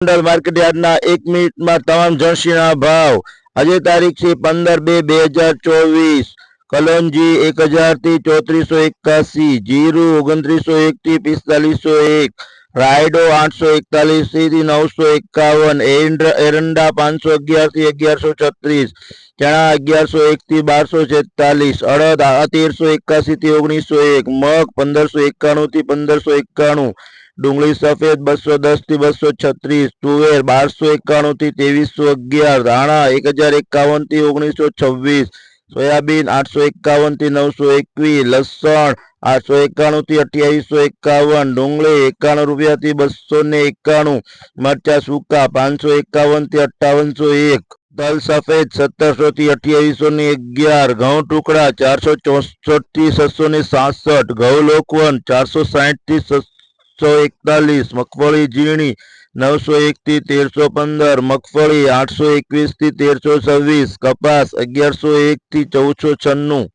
મંડળ માર્કેટ યાર્ડના એક મિનિટમાં તમામ જણસીના ભાવ. આજે તારીખ છે પંદર બે બે હજાર ચોવીસ. કલોંજી એક હજારથી ચોત્રીસો એકાસી. જીરું ઓગણત્રીસો એક થી પિસ્તાલીસો એક. રાયડો આઠસો એકતાલીસથી નવસો એકાવન. એરંડ- પાંચસો અગિયારથી અગિયારસો છત્રીસ. ચણા અગિયારસો એક થી બારસો છેતાલીસ. અડદ તેરસો એકાસીથી ઓગણીસો એક. મગ પંદરસો એકાણું થી પંદરસો એકાણું. ડુંગળી સફેદ બસો દસથી બસો છત્રીસ, તુવેર બારસો એકાણું થી ત્રેવીસો અગિયાર, ધાણા એક હજાર એકાવનથી ઓગણીસો છવ્વીસ, સોયાબીન આઠસો એકાવનથી નવસો એકવીસ, લસણ આઠસો એકાણું થી અઠ્યાવીસો એકાવન, ડુંગળી એકાણું રૂપિયા થી બસો ને એકાણું, મરચા સૂકા પાંચસો એકાવનથી અઠ્ઠાવનસો એક, તલ સફેદ સત્તરસો થી અઠ્યાવીસો ને અગિયાર, ઘઉં ટુકડા ચારસો ચોસઠથી છસો ને સાસઠ, ઘઉં લોકવન ચારસો સાહીઠથી છસો એકતાલીસ, મગફળી ઝીણી નવસો એક થી તેરસો પંદર, મગફળી આઠસો એકવીસથી તેરસો છવ્વીસ, કપાસ અગિયારસો એક થી ચૌદસો છન્નું.